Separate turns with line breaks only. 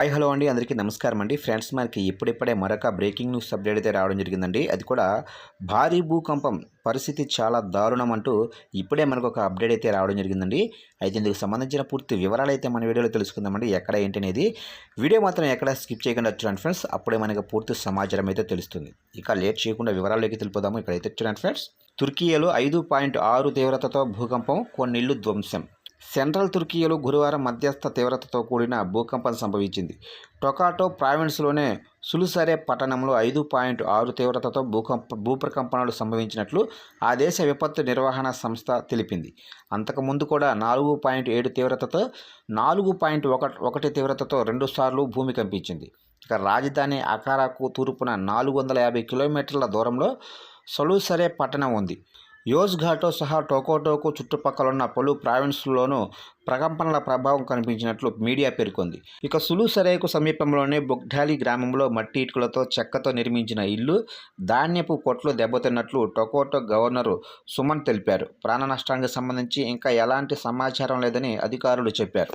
Hi hello అండి. అందరికీ నమస్కారం అండి. ఫ్రెండ్స్ మనకి ఇప్పుడిప్పుడే మరొక బ్రేకింగ్ న్యూస్ అప్డేట్ అయితే రావడం జరిగిందండి. అది కూడా భారీ భూకంపం పరిస్థితి చాలా దారుణం అంటూ ఇప్పుడే మనకు ఒక అప్డేట్ అయితే రావడం జరిగిందండి. అయితే ఇందుకు సంబంధించిన పూర్తి వివరాలు అయితే మన వీడియోలో తెలుసుకుందామండి ఎక్కడ ఏంటి అనేది వీడియో మాత్రం ఎక్కడ స్కిప్ చేయకుండా చూడండి ఫ్రెండ్స్. అప్పుడే మనకు పూర్తి సమాచారం అయితే తెలుస్తుంది. ఇక లేట్ చేయకుండా వివరాల్లోకి తెలిపోదాము ఇక్కడైతే చూడండి ఫ్రెండ్స్. తుర్కియాలో ఐదు పాయింట్ ఆరు తీవ్రతతో భూకంపం కొన్ని ఇళ్ళు ధ్వంసం. సెంట్రల్ తుర్కియాలో గురువారం మధ్యస్థ తీవ్రతతో కూడిన భూకంపం సంభవించింది. టొకాటో ప్రావిన్స్లోనే సులుసరే పట్టణంలో ఐదు పాయింట్ ఆరు తీవ్రతతో భూకంప భూప్రకంపనలు సంభవించినట్లు ఆ దేశ విపత్తు నిర్వహణ సంస్థ తెలిపింది. అంతకుముందు కూడా నాలుగు పాయింట్ ఏడు తీవ్రతతో నాలుగు పాయింట్ ఒక ఒకటి తీవ్రతతో రెండుసార్లు భూమి కంపించింది. ఇక రాజధాని అకారాకు తూర్పున నాలుగు వందల యాభై కిలోమీటర్ల దూరంలో సొలుసరే పట్టణం ఉంది. యోస్ఘాటో సహా టోకోటోకు చుట్టుపక్కలున్న పలు ప్రావిన్స్లోనూ ప్రకంపనల ప్రభావం కనిపించినట్లు మీడియా పేర్కొంది. ఇక సులుసరేకు సమీపంలోనే బొగ్డాలి గ్రామంలో మట్టి ఇటుకలతో చెక్కతో నిర్మించిన ఇల్లు ధాన్యపు కొట్లు దెబ్బతిన్నట్లు టొకోటో గవర్నరు సుమన్ తెలిపారు. ప్రాణ నష్టానికి సంబంధించి ఇంకా ఎలాంటి సమాచారం లేదని అధికారులు చెప్పారు.